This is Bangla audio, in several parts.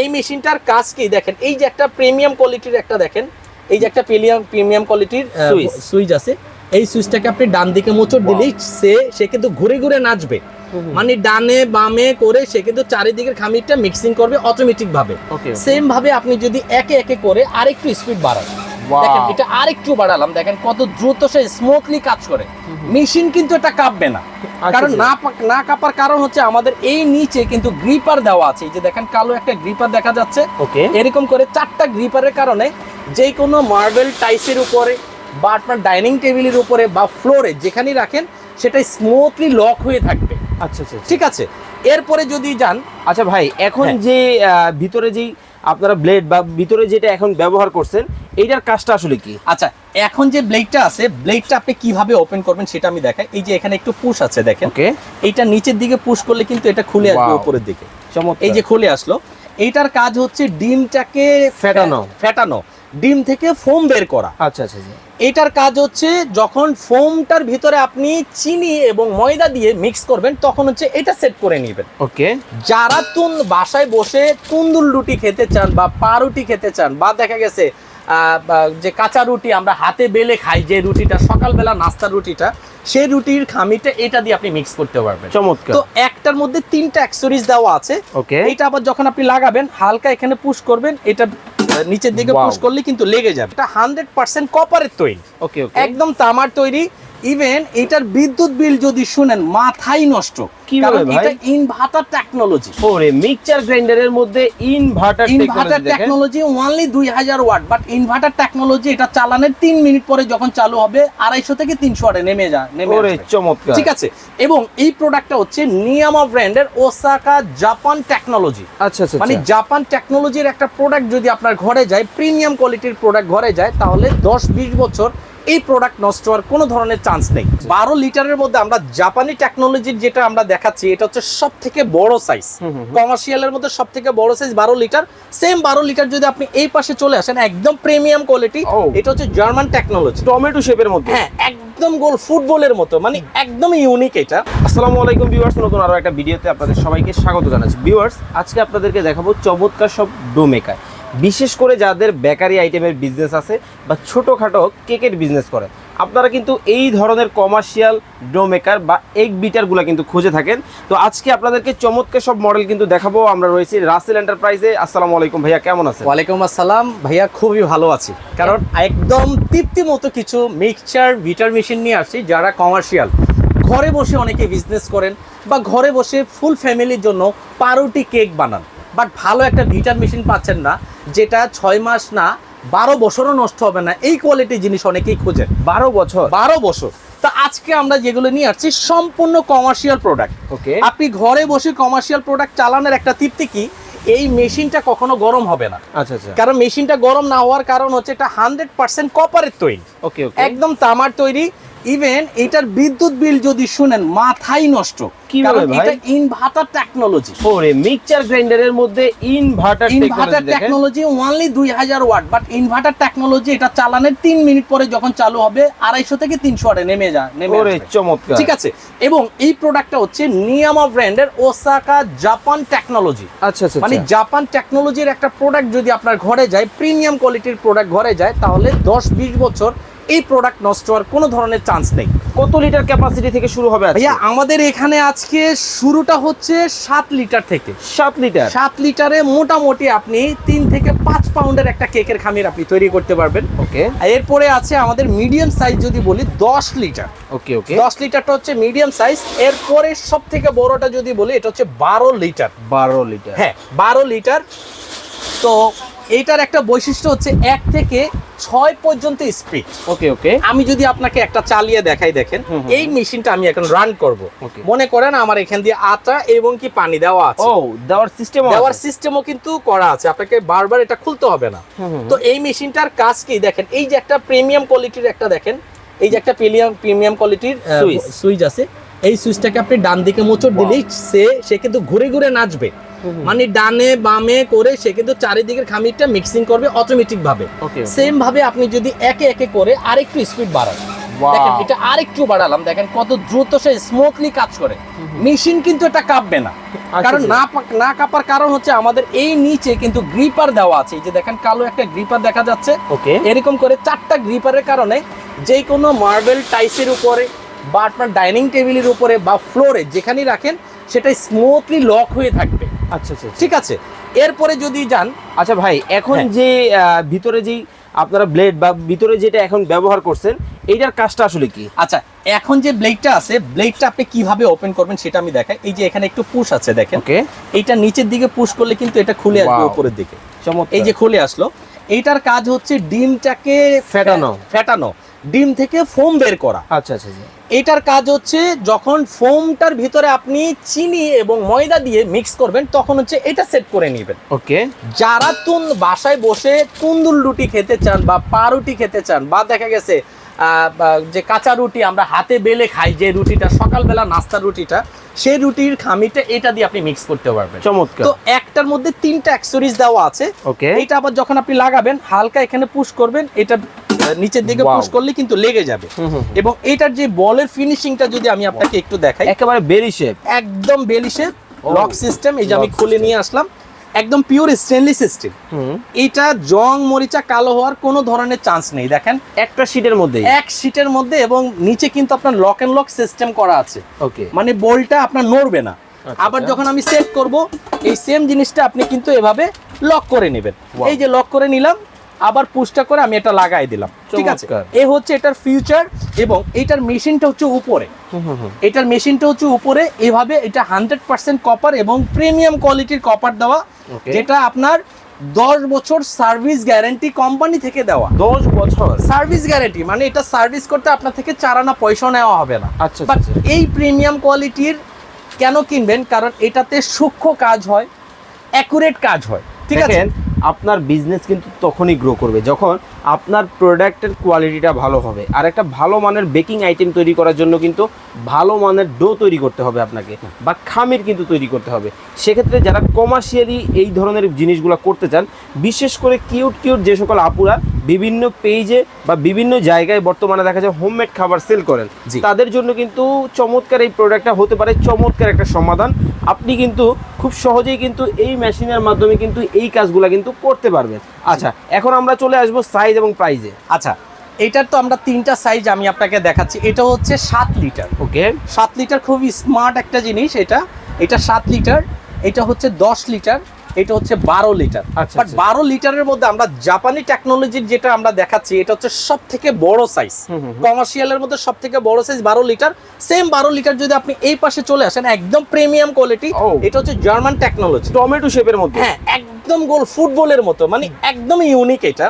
এই মেশিনটার কাজ কি দেখেন? এই যে একটা প্রিমিয়াম কোয়ালিটির একটা দেখেন এই যে একটা প্রিমিয়াম প্রিমিয়াম কোয়ালিটির সুইচ। সুইচ আছে। এই সুইচটাকে আপনি ডান দিকে মোচড় দিলেই সে সে কিন্তু ঘুরে ঘুরে নাচবে। মানে ডানে বামে করে সে কিন্তু চারিদিকের খামিরটা মিক্সিং করবে অটোমেটিক ভাবে। সেম ভাবে আপনি যদি একে একে করে আরেকটু স্পিড বাড়ান. দেখেন এটা আরেকটু বাড়ালাম দেখেন কত দ্রুত সে স্মুথলি কাজ করে। মেশিন কিন্তু এটা কাঁপবে না। আচ্ছা, কারণ। না না কাঁপার কারণ হচ্ছে আমাদের এই নিচে কিন্তু গ্রিপার দেওয়া আছে। এই যে দেখেন কালো একটা গ্রিপার দেখা যাচ্ছে। ওকে। এরকম করে চারটা গ্রিপারের কারণে যে কোনো মার্বেল টাইসের উপরে বা আপনার ডাইনিং টেবিলের উপরে বা ফ্লোরে যেখানেই রাখেন সেটা স্মুথলি লক হয়ে থাকবে। আচ্ছা আচ্ছা আচ্ছা। ঠিক আছে? এরপরে যদি যান আচ্ছা ভাই এখন হ্যাঁ। যে ভিতরে যেই আপনারা ব্লেড বা ভিতরে যেটা এখন ব্যবহার করছেন এইটার কাজটা আসলে কি? আচ্ছা এখন যে ব্লেডটা আছে ব্লেডটা আপনি কীভাবে ওপেন করবেন সেটা আমি দেখাই। এই যে এখানে একটু পুশ আছে দেখেন। ওকে এইটা নিচের দিকে পুশ করলে কিন্তু এটা খুলে আসবে উপরের দিকে। চমক এই যে খুলে আসলো এইটার কাজ হচ্ছে ডিমটাকে ফেটানো। ফেটানো ডিম থেকে ফোম বের করা আচ্ছা আচ্ছা আচ্ছা। এটার কাজ হচ্ছে যখন ফোমটার ভিতরে আপনি চিনি এবং ময়দা দিয়ে মিক্স করবেন তখন হচ্ছে এটা সেট করে নেবেন ওকে যারা তুন বাসায় বসে তুন্দুল রুটি খেতে চান বা পাউরুটি খেতে চান বা দেখা গেছে যে কাঁচা রুটি আমরা হাতে বেলে খাই যে রুটিটা সকালবেলা নাস্তার রুটিটা সেই রুটির খামিটা এটা দিয়ে আপনি মিক্স করতে পারবেন। চমৎকার। তো একটার মধ্যে তিনটা অ্যাক্সেসরিজ দেওয়া আছে। ওকে। এটা আবার যখন আপনি লাগাবেন হালকা এখানে পুশ করবেন এটা নিচের দিকে পুশ করলে কিন্তু লেগে যাবে। এটা হান্ড্রেড পার্সেন্ট কপারের তৈরি। ওকে ওকে। একদম তামার তৈরি। ইভেন এটার বিদ্যুৎ বিল যদি শুনেন মাথাই নষ্ট। কীভাবে ভাই? এটা ইনভার্টার টেকনোলজি ওরে মিক্সচার গ্রাইন্ডারের মধ্যে ইনভার্টার ইনভার্টার টেকনোলজি ওনলি দুই হাজার ওয়াট বাট ইনভার্টার টেকনোলজি এটা চালানোর তিন মিনিট পরে যখন চালু হবে আড়াইশো থেকে তিনশো ওয়াটে নেমে যায় নেমে ওরে চমৎকার। ঠিক আছে? এবং এই প্রোডাক্টটা হচ্ছে নিয়ামা ব্র্যান্ডের ওসাকা জাপান টেকনোলজি আচ্ছা আচ্ছা মানে আচ্ছা। জাপান টেকনোলজির একটা প্রোডাক্ট যদি আপনার ঘরে যায় প্রিমিয়াম কোয়ালিটির প্রোডাক্ট ঘরে যায় তাহলে দশ বিশ বছর এই প্রোডাক্ট নষ্ট হওয়ার কোনো ধরনের চান্স নেই। বারো লিটারের মধ্যে আমরা জাপানি টেকনোলজির যেটা আমরা দেখাচ্ছি এটা হচ্ছে সব থেকে বড় সাইজ। কমার্শিয়ালের মধ্যে সব থেকে বড় সাইজ বারো লিটার। সেম বারো লিটার যদি আপনি এই পাশে চলে আসেন একদম প্রিমিয়াম কোয়ালিটি। এটা হচ্ছে জার্মান টেকনোলজি টমেটো শেপের মধ্যে? হ্যাঁ একদম গোল ফুটবলের মতো মানে একদম ইউনিক এটা। আসসালামু আলাইকুম ভিউয়ার্স নতুন আরও একটা ভিডিওতে আপনাদের সবাইকে স্বাগত জানাচ্ছি। ভিউয়ার্স আজকে আপনাদেরকে দেখাবো চমৎকার সব ডো মেকার বিশেষ করে যাদের বেকারি আইটেমের বিজনেস আছে বা ছোটোখাটো কেকের বিজনেস করে, আপনারা কিন্তু এই ধরনের কমার্শিয়াল ডো মেকার বা এগ বিটারগুলো কিন্তু খুঁজে থাকেন। তো আজকে আপনাদেরকে চমৎকার সব মডেল কিন্তু দেখাবো। আমরা রয়েছি রাসেল এন্টারপ্রাইজে আসসালামু আলাইকুম ভাইয়া, কেমন আছে ওয়ালাইকুম আসসালাম। ভাইয়া, খুবই ভালো আছি। কারণ একদম তৃপ্তি মতো কিছু মিক্সচার ভিটার মেশিন নিয়ে আসছি, যারা কমার্শিয়াল ঘরে বসে অনেকে বিজনেস করেন বা ঘরে বসে ফুল ফ্যামিলির জন্য পাউরুটি কেক বানান। বাট ভালো একটা ভিটার মেশিন পাচ্ছেন না। যেটা ছয় মাস না বারো বছরও নষ্ট হবে না। এই কোয়ালিটির জিনিস অনেকেই খোঁজেন। বারো বছর? বারো বছর। তা আজকে আমরা যেগুলো নিয়ে আসছি সম্পূর্ণ কমার্শিয়াল প্রোডাক্ট ওকে আপনি ঘরে বসে কমার্শিয়াল প্রোডাক্ট চালানোর একটা তৃপ্তি কি? এই মেশিনটা কখনো গরম হবে না। আচ্ছা আচ্ছা। কারণ মেশিনটা গরম না হওয়ার কারণ হচ্ছে এটা হান্ড্রেড পার্সেন্ট কপারের তৈরি। ওকে একদম তামার তৈরি ইভেন এটার বিদ্যুৎ বিল যদি শুনেন মাথাই নষ্ট। কারণ এটা ইনভার্টার টেকনোলজি ওরে মিক্সচার গ্রাইন্ডারের মধ্যে inverter inverter technology watt but inverter technology এটা চালানোর মিনিট পরে যখন চালু হবে আড়াইশো থেকে তিনশো ওয়াটে নেমে যায় নেমে ওরে চমৎকার। ঠিক আছে? এবং এই প্রোডাক্টটা হচ্ছে নিয়ামা ব্র্যান্ডের ওসাকা জাপান টেকনোলজি আচ্ছা আচ্ছা মানে আচ্ছা। জাপান টেকনোলজির একটা প্রোডাক্ট যদি আপনার ঘরে যায় প্রিমিয়াম কোয়ালিটির প্রোডাক্ট ঘরে যায় তাহলে দশ বিশ বছর এই প্রোডাক্ট নষ্ট হওয়ার কোনো ধরনের চান্স নেই। কত লিটার ক্যাপাসিটি থেকে শুরু হবে? ভাইয়া আমাদের এখানে আজকে শুরুটা হচ্ছে সাত লিটার থেকে। সাত লিটার সাত লিটারে মোটামুটি আপনি তিন থেকে পাঁচ পাউন্ডের একটা কেকের খামির আপনি তৈরি করতে পারবেন। ওকে। আর এরপরে আছে আমাদের মিডিয়াম সাইজ যদি বলি দশ লিটার ওকে ওকে। দশ লিটারটা হচ্ছে মিডিয়াম সাইজ এরপরে সব থেকে বড়টা যদি বলি এটা হচ্ছে বারো লিটার বারো লিটার হ্যাঁ বারো লিটার তো এইটার একটা বৈশিষ্ট্য হচ্ছে এক থেকে ছয় পর্যন্ত স্পিড ওকে ওকে আমি যদি আপনাকে একটা চালিয়ে দেখাই দেখেন। এই মেশিনটা আমি এখন রান করব. মনে করেন আমার এখান দিয়ে আটা এবং কি পানি দেওয়া আছে। ও দেওয়ার সিস্টেম দেওয়ার সিস্টেমও কিন্তু করা আছে। আপনাকে বারবার এটা খুলতে হবে না। তো এই মেশিনটার কাজ কি? দেখেন এই যে একটা প্রিমিয়াম কোয়ালিটির একটা দেখেন এই যে একটা প্রিমিয়াম প্রিমিয়াম কোয়ালিটির Switch। সুইচ আছে। এই সুইচটাকে আপনি ডান দিকে মোচড় দিলেই সে সে কিন্তু ঘুরে ঘুরে নাচবে। মানে ডানে বামে করে সে কিন্তু চারিদিকের খামিরটা মিক্সিং করবে অটোমেটিক ভাবে। সেম ভাবে আপনি যদি একে একে করে আরেকটু স্পিড বাড়ান. দেখেন এটা আরেকটু বাড়ালাম দেখেন কত দ্রুত সে স্মুথলি কাজ করে। মেশিন কিন্তু এটা কাঁপবে না। আচ্ছা, কারণ আচ্ছা। না না কাঁপার কারণ হচ্ছে আমাদের এই নিচে কিন্তু গ্রিপার দেওয়া আছে। এই যে দেখেন কালো একটা গ্রিপার দেখা যাচ্ছে। ওকে। এরকম করে চারটা গ্রিপারের কারণে যে কোনো মার্বেল টাইসের উপরে বা আপনার ডাইনিং টেবিলের উপরে বা ফ্লোরে যেখানেই রাখেন সেটা স্মুথলি লক হয়ে থাকবে। আচ্ছা আচ্ছা আচ্ছা। ঠিক আছে। এরপরে যদি যান আচ্ছা ভাই এখন হ্যাঁ। যে ভিতরে যেই আপনারা ব্লেড বা ভিতরে যেটা এখন ব্যবহার করছেন এইটার কাজটা আসলে কি? আচ্ছা এখন যে ব্লেডটা আছে ব্লেডটা আপনি কীভাবে ওপেন করবেন সেটা আমি দেখাই। এই যে এখানে একটু পুশ আছে দেখেন। ওকে এইটা নিচের দিকে পুশ করলে কিন্তু এটা খুলে আসবে উপরের দিকে। এই যে খুলে আসলো। এইটার কাজ হচ্ছে ডিমটাকে ফেটানো। ফেটানো। ডিম থেকে ফোম বের করা। আচ্ছা আচ্ছা আচ্ছা। এটার কাজ হচ্ছে যখন ফোমটার ভিতরে আপনি চিনি এবং ময়দা দিয়ে মিক্স করবেন তখন হচ্ছে এটা সেট করে নেবেন। ওকে। যারা তুন বাসায় বসে তুন্দুল রুটি খেতে চান বা পাউরুটি খেতে চান বা দেখা গেছে যে কাঁচা রুটি আমরা হাতে বেলে খাই যে রুটিটা সকালবেলা নাস্তা রুটিটা সেই রুটির খামিটা এটা দিয়ে আপনি মিক্স করতে পারবেন। চমৎকার। তো একটার মধ্যে তিনটা অ্যাক্সেসরিজ দেওয়া আছে। ওকে। এটা আবার যখন আপনি লাগাবেন হালকা এখানে পুশ করবেন এটা নিচের দিকে পুশ করলে কিন্তু লেগে যাবে। এবং এটার যে বলের ফিনিশিংটা যদি আমি আপনাকে একটু দেখাই। একেবারে বেরি শেপ একদম বেলিশে ও, লক সিস্টেম এই যে আমি খুলে নিয়ে আসলাম। একদম পিওর স্টেনলেস স্টিল এটা জং মরিচা কালো হওয়ার কোনো ধরনের চান্স নেই দেখেন। একটা শীটের মধ্যে এক সিটের মধ্যে এবং নিচে কিন্তু আপনার লক এন্ড লক সিস্টেম করা আছে। ওকে মানে বলটা আপনার নড়বে না। আচ্ছা, আবার আচ্ছা। যখন আমি সেট করব এই সেম জিনিসটা আপনি কিন্তু এভাবে লক করে নেবেন। এই যে লক করে নিলাম আবার পুশটা করে আমি এটা লাগাই দিলাম। ঠিক আছে? এ হচ্ছে এটার ফিউচার এবং এটার মেশিনটা হচ্ছে উপরে। এটার মেশিনটা হচ্ছে উপরে। এভাবে এটা হান্ড্রেড পার্সেন্ট কপার এবং প্রিমিয়াম কোয়ালিটির কপার দেওয়া. যেটা আপনার দশ বছর সার্ভিস গ্যারান্টি কোম্পানি থেকে দেওয়া। দশ বছর? সার্ভিস গ্যারান্টি মানে এটা সার্ভিস করতে আপনার থেকে চার আনা পয়সা নেওয়া হবে না। আচ্ছা, আচ্ছা, আচ্ছা। এই প্রিমিয়াম কোয়ালিটির কেন কিনবেন? কারণ এটাতে সূক্ষ্ম কাজ হয় অ্যাকুরেট কাজ হয়। ঠিক আছে? আপনার বিজনেস কিন্তু তখনই গ্রো করবে যখন আপনার প্রোডাক্টের কোয়ালিটিটা ভালো হবে। আর একটা ভালো মানের বেকিং আইটেম তৈরি করার জন্য কিন্তু ভালো মানের ডো তৈরি করতে হবে আপনাকে বা খামির কিন্তু তৈরি করতে হবে। সেক্ষেত্রে যারা কমার্শিয়ালি এই ধরনের জিনিসগুলো করতে চান বিশেষ করে কিউট কিউট যে সকল আপুরা বিভিন্ন পেজে বা বিভিন্ন জায়গায় বর্তমানে দেখা যায় হোমমেড খাবার সেল করেন। তাদের জন্য কিন্তু চমৎকার এই প্রোডাক্টটা হতে পারে চমৎকার একটা সমাধান। আপনি কিন্তু খুব সহজেই কিন্তু এই মেশিনের মাধ্যমে কিন্তু এই কাজগুলো কিন্তু করতে পারবেন আচ্ছা এখন আমরা চলে আসব সাইজ এবং প্রাইজে আচ্ছা এটার তো আমরা তিনটা সাইজ আমি আপনাকে দেখাচ্ছি। এটা হচ্ছে সাত লিটার ওকে সাত লিটার খুবই স্মার্ট একটা জিনিস এটা। এটা সাত লিটার এটা হচ্ছে দশ লিটার এটা হচ্ছে বারো লিটার আচ্ছা, বাট আচ্ছা। বারো লিটারের মধ্যে আমরা জাপানি টেকনোলজির যেটা আমরা দেখাচ্ছি এটা হচ্ছে সব থেকে বড় সাইজ। কমার্শিয়ালের মধ্যে সব থেকে বড় সাইজ বারো লিটার সেম বারো লিটার যদি আপনি এই পাশে চলে আসেন একদম প্রিমিয়াম কোয়ালিটি। এটা হচ্ছে জার্মান টেকনোলজি টমেটো শেপের মধ্যে হ্যাঁ একদম গোল ফুটবলের মতো মানে একদম ইউনিক এটা।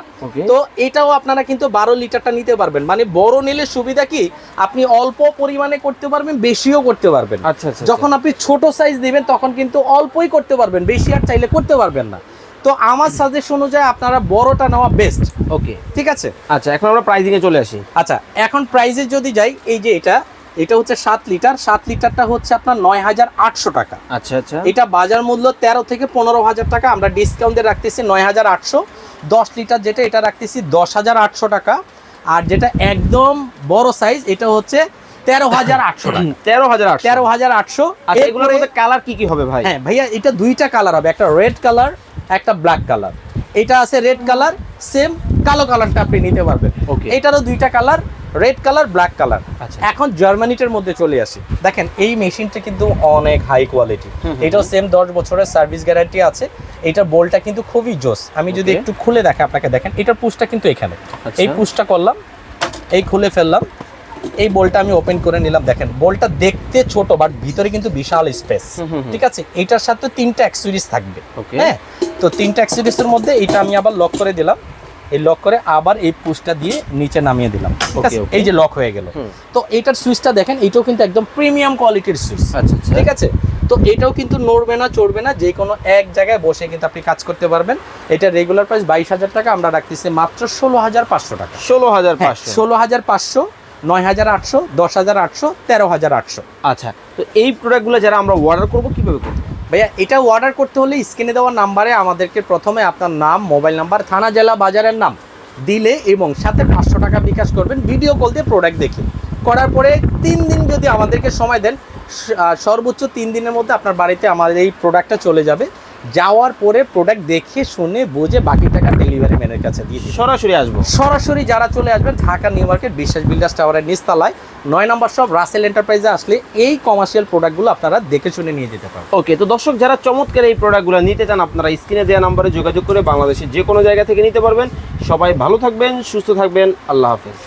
তো এটাও আপনারা কিন্তু বারো লিটারটা নিতে পারবেন। মানে বড় নিলে সুবিধা কি? আপনি অল্প পরিমাণে করতে পারবেন বেশিও করতে পারবেন। আচ্ছা আচ্ছা যখন আপনি ছোট সাইজ দিবেন তখন কিন্তু অল্পই করতে পারবেন বেশি আর চাইলে করতে পারবেন না। তো আমার সাজেশন অনুযায়ী আপনারা বড়টা নেওয়া বেস্ট ওকে ঠিক আছে? আচ্ছা এখন আমরা প্রাইজিংয়ে চলে আসি। আচ্ছা এখন প্রাইজে যদি যাই এই যে এটা এটা হচ্ছে সাত লিটার। সাত লিটারটা হচ্ছে আপনার নয় হাজার আটশো টাকা। আচ্ছা আচ্ছা। এটা বাজার মূল্য তেরো থেকে পনেরো হাজার টাকা। আমরা ডিসকাউন্টে রাখতেছি নয় হাজার আটশো। দশ লিটার যেটা এটা রাখতেছি দশ হাজার আটশো টাকা। আর যেটা একদম বড় সাইজ এটা হচ্ছে তেরো হাজার আটশো তেরো হাজার তেরো হাজার আটশো। আচ্ছা এগুলোর মধ্যে কালার কি কি হবে ভাই? হ্যাঁ ভাইয়া এটা দুইটা কালার হবে। একটা রেড কালার একটা ব্ল্যাক কালার এটা আছে রেড কালার সেম কালো কালারটা আপনি নিতে পারবেন। Okay. এটারও দুইটা colour red colour black colour. এখন জার্মানিটার মধ্যে চলে আসি। দেখেন এই মেশিনটা কিন্তু অনেক হাই কোয়ালিটি এটাও সেম দশ বছরের সার্ভিস গ্যারান্টি আছে। এটার বোলটা কিন্তু খুবই জোস। আমি যদি একটু খুলে দেখে আপনাকে দেখেন এটার পুশটা কিন্তু এখানে। আচ্ছা। এই পুশটা করলাম এই খুলে ফেললাম। এই বোলটা আমি ওপেন করে নিলাম। দেখেন বোলটা দেখতে ছোট বাট ভিতরে কিন্তু বিশাল স্পেস। ঠিক আছে? এইটার সাথে তিনটা অ্যাক্সেসরিজ থাকবে. হ্যাঁ? তো তিনটা অ্যাক্সেসরিজের মধ্যে এটা আমি আবার লক করে দিলাম। এই লক করে আবার এই পুশটা দিয়ে নিচে নামিয়ে দিলাম. এই যে লক হয়ে গেল। তো এটার সুইচটা দেখেন এটাও কিন্তু একদম প্রিমিয়াম কোয়ালিটির সুইচ আচ্ছা ঠিক আছে? তো এটাও কিন্তু নড়বে না চড়বে না যে কোনো এক জায়গায় বসে কিন্তু আপনি কাজ করতে পারবেন। এটা রেগুলার প্রাইস বাইশ হাজার টাকা আমরা রাখতেছি মাত্র ষোলো হাজার পাঁচশো টাকা। ষোলো হাজার হ্যাঁ পাঁচশো ষোলো হাজার পাঁচশো নয় হাজার আটশো দশ হাজার আটশো তেরো হাজার আটশো। আচ্ছা তো এই প্রোডাক্টগুলো যারা আমরা অর্ডার করব কীভাবে করব? ভাইয়া, এটা অর্ডার করতে হলে স্ক্রিনে দেওয়া নাম্বারে আমাদেরকে প্রথমে আপনার নাম মোবাইল নাম্বার থানা, জেলা, বাজারের নাম দিলে এবং সাথে পাঁচশো টাকা বিকাশ করবেন ভিডিও কল দিয়ে প্রোডাক্ট দেখে। করার পরে তিন দিন যদি আমাদেরকে সময় দেন সর্বোচ্চ তিন দিনের মধ্যে আপনার বাড়িতে আমাদের এই প্রোডাক্টটা চলে যাবে। যাওয়ার পরে প্রোডাক্ট দেখে শুনে বুঝে বাকি টাকা ডেলিভারি ম্যানের কাছে দিয়ে সরাসরি আসব। সরাসরি যারা চলে আসবেন Dhaka new market Biswas builders টাওয়ারের নিচতলায় নয় নম্বর সব রাসেল এন্টারপ্রাইজে আসলে এই কমার্শিয়াল প্রোডাক্টগুলো আপনারা দেখে শুনে নিয়ে যেতে পারেন ওকে তো দর্শক যারা চমৎকার এই প্রোডাক্টগুলো নিতে চান আপনারা স্ক্রিনে দেওয়া নাম্বারে যোগাযোগ করে বাংলাদেশের যে কোনো জায়গা থেকে নিতে পারবেন। সবাই ভালো থাকবেন সুস্থ থাকবেন আল্লাহ হাফেজ।